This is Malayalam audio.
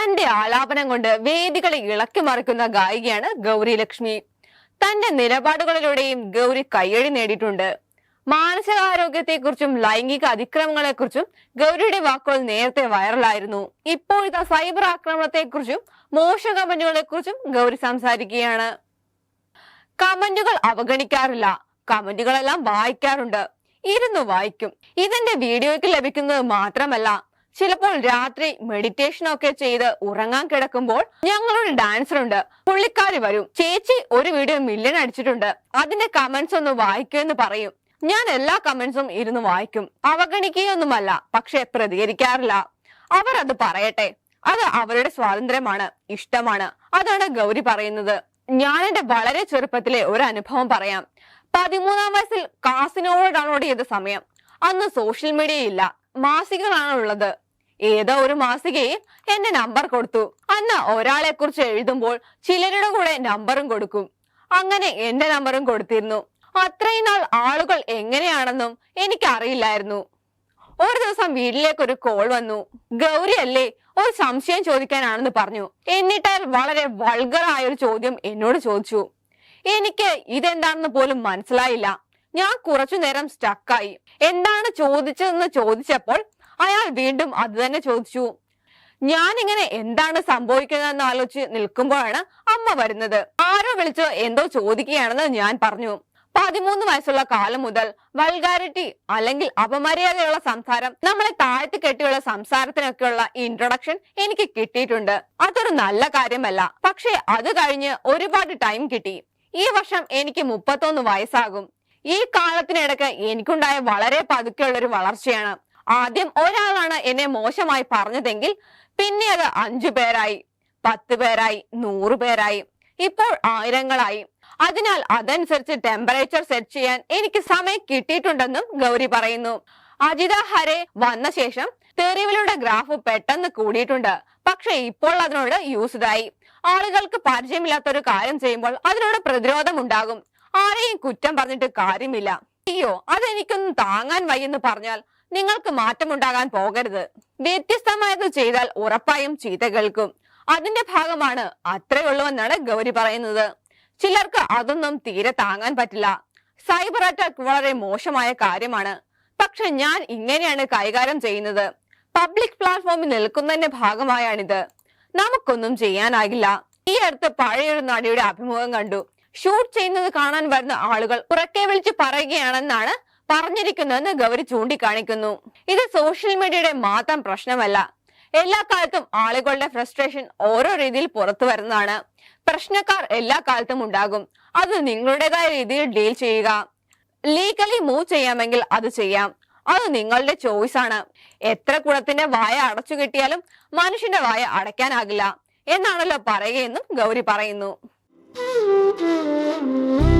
തന്റെ ആലാപനം കൊണ്ട് വേദികളെ ഇളക്കി മറിക്കുന്ന ഗായികയാണ് ഗൗരി ലക്ഷ്മി. തന്റെ നിലപാടുകളിലൂടെയും ഗൗരി കയ്യടി നേടിയിട്ടുണ്ട്. മാനസികാരോഗ്യത്തെക്കുറിച്ചും ലൈംഗിക അതിക്രമങ്ങളെക്കുറിച്ചും ഗൗരിയുടെ വാക്കുകൾ നേരത്തെ വൈറലായിരുന്നു. ഇപ്പോഴത്തെ സൈബർ ആക്രമണത്തെക്കുറിച്ചും മോശം കമന്റുകളെക്കുറിച്ചും ഗൗരി സംസാരിക്കുകയാണ്. കമന്റുകൾ അവഗണിക്കാറില്ല. കമന്റുകളെല്ലാം വായിക്കാറുണ്ട്. ഇരുന്ന് വായിക്കും. ഇതെന്റെ വീഡിയോയ്ക്ക് ലഭിക്കുന്നത് മാത്രമല്ല ചിലപ്പോൾ രാത്രി മെഡിറ്റേഷൻ ഒക്കെ ചെയ്ത് ഉറങ്ങാൻ കിടക്കുമ്പോൾ ഞങ്ങളുടെ ഡാൻസർ ഉണ്ട്. പുള്ളിക്കാരി വരും. ചേച്ചി ഒരു വീഡിയോ മില്യൺ അടിച്ചിട്ടുണ്ട്. അതിന്റെ കമന്റ്സ് ഒന്ന് വായിക്കുമെന്ന് പറയും. ഞാൻ എല്ലാ കമന്റ്സും ഇരുന്ന് വായിക്കും. അവഗണിക്കുകയൊന്നുമല്ല പക്ഷെ പ്രതികരിക്കാറില്ല. അവർ അത് പറയട്ടെ. അത് അവരുടെ സ്വാതന്ത്ര്യമാണ് ഇഷ്ടമാണ്. അതാണ് ഗൗരി പറയുന്നത്. ഞാൻ എന്റെ വളരെ ചെറുപ്പത്തിലെ ഒരു അനുഭവം പറയാം. പതിമൂന്നാം വയസ്സിൽ കാസിനോട് ഡൗൺലോഡ് ചെയ്ത സമയം. അന്ന് സോഷ്യൽ മീഡിയ ഇല്ല. മാസികകളാണ് ഉള്ളത് ഏതോ ഒരു മാസികയിൽ എന്റെ നമ്പർ കൊടുത്തു. അന്ന് ഒരാളെ കുറിച്ച് എഴുതുമ്പോൾ ചിലരുടെ കൂടെ നമ്പറും കൊടുക്കും. അങ്ങനെ എന്റെ നമ്പറും കൊടുത്തിരുന്നു. അത്രയും നാൾ ആളുകൾ എങ്ങനെയാണെന്നും എനിക്കറിയില്ലായിരുന്നു. ഒരു ദിവസം വീട്ടിലേക്ക് ഒരു കോൾ വന്നു. ഗൗരി അല്ലേ ഒരു സംശയം ചോദിക്കാനാണെന്ന് പറഞ്ഞു. എന്നിട്ട് വളരെ വൾഗറായ ഒരു ചോദ്യം എന്നോട് ചോദിച്ചു. എനിക്ക് ഇതെന്താണെന്ന് പോലും മനസ്സിലായില്ല. ഞാൻ കുറച്ചു നേരം സ്റ്റക്കായി എന്താണ് ചോദിച്ചതെന്ന് ചോദിച്ചപ്പോൾ അയാൾ വീണ്ടും അത് തന്നെ ചോദിച്ചു. ഞാൻ എന്താണ് സംഭവിക്കുന്നതെന്ന് ആലോചിച്ച് നിൽക്കുമ്പോഴാണ് അമ്മ വരുന്നത്. ആരോ വിളിച്ച് എന്തോ ചോദിക്കുകയാണെന്ന് ഞാൻ പറഞ്ഞു. പതിമൂന്ന് വയസ്സുള്ള കാലം മുതൽ വൾഗാരിറ്റി അല്ലെങ്കിൽ അപമര്യാദയുള്ള സംസാരം നമ്മളെ താഴ്ത്തി കെട്ടിയുള്ള സംസാരത്തിനൊക്കെയുള്ള ഇൻട്രൊഡക്ഷൻ എനിക്ക് കിട്ടിയിട്ടുണ്ട്. അതൊരു നല്ല കാര്യമല്ല. പക്ഷെ അത് കഴിഞ്ഞ് ഒരുപാട് ടൈം കിട്ടി. ഈ വർഷം എനിക്ക് മുപ്പത്തൊന്ന് വയസ്സാകും. ഈ കാലത്തിനിടയ്ക്ക് എനിക്കുണ്ടായ വളരെ പതുക്കെയുള്ള ഒരു വളർച്ചയാണ്. ആദ്യം ഒരാളാണ് എന്നെ മോശമായി പറഞ്ഞതെങ്കിൽ പിന്നെ അത് അഞ്ചു പേരായി പത്ത് പേരായി നൂറ് പേരായി ഇപ്പോൾ ആയിരങ്ങളായി. അതിനാൽ അതനുസരിച്ച് ടെമ്പറേച്ചർ സെറ്റ് ചെയ്യാൻ എനിക്ക് സമയം കിട്ടിയിട്ടുണ്ടെന്നും ഗൗരി പറയുന്നു. അജിത ഹരെ വന്ന ശേഷം തെറിവിലൂടെ ഗ്രാഫ് പെട്ടെന്ന് കൂടിയിട്ടുണ്ട്. പക്ഷെ ഇപ്പോൾ അതിനോട് യൂസ്ഡായി ആളുകൾക്ക് പരിചയമില്ലാത്ത ഒരു കാര്യം ചെയ്യുമ്പോൾ അതിനോട് പ്രതിരോധം ഉണ്ടാകും ആരെയും കുറ്റം പറഞ്ഞിട്ട് കാര്യമില്ല. അയ്യോ അതെനിക്കൊന്നും താങ്ങാൻ വയ്യെന്ന് പറഞ്ഞാൽ നിങ്ങൾക്ക് മാറ്റമുണ്ടാകാൻ പോകരുത്. വ്യത്യസ്തമായത് ചെയ്താൽ ഉറപ്പായും ചീത്ത കേൾക്കും. അതിന്റെ ഭാഗമാണ് അത്രയുള്ളൂവെന്നാണ് ഗൗരി പറയുന്നത്. ചിലർക്ക് അതൊന്നും തീരെ താങ്ങാൻ പറ്റില്ല. സൈബർ അറ്റാക്ക് വളരെ മോശമായ കാര്യമാണ്. പക്ഷെ ഞാൻ ഇങ്ങനെയാണ് കൈകാര്യം ചെയ്യുന്നത്. പബ്ലിക് പ്ലാറ്റ്ഫോമിൽ നിൽക്കുന്നതിന്റെ ഭാഗമായാണിത്. നമുക്കൊന്നും ചെയ്യാനാകില്ല. ഈ അടുത്ത് പഴയൊരു നടിയുടെ അഭിമുഖം കണ്ടു. ഷൂട്ട് ചെയ്യുന്നത് കാണാൻ വരുന്ന ആളുകൾ ഉറക്കെ വിളിച്ച് പറയുകയാണെന്നാണ് പറഞ്ഞിരിക്കുന്നതെന്ന് ഗൗരി ചൂണ്ടിക്കാണിക്കുന്നു. ഇത് സോഷ്യൽ മീഡിയയുടെ മാത്രം പ്രശ്നമല്ല. എല്ലാ കാലത്തും ആളുകളുടെ ഫ്രസ്ട്രേഷൻ ഓരോ രീതിയിൽ പുറത്തു വരുന്നതാണ്. പ്രശ്നക്കാർ എല്ലാ കാലത്തും ഉണ്ടാകും. അത് നിങ്ങളുടേതായ രീതിയിൽ ഡീൽ ചെയ്യുക. ലീഗലി മൂവ് ചെയ്യാമെങ്കിൽ അത് ചെയ്യാം. അത് നിങ്ങളുടെ ചോയ്സ് ആണ്. എത്ര കുളത്തിന്റെ വായ അടച്ചു കിട്ടിയാലും മനുഷ്യന്റെ വായ അടയ്ക്കാനാകില്ല. എന്നാണല്ലോ പറയുകയെന്നും ഗൗരി പറയുന്നു. Müzik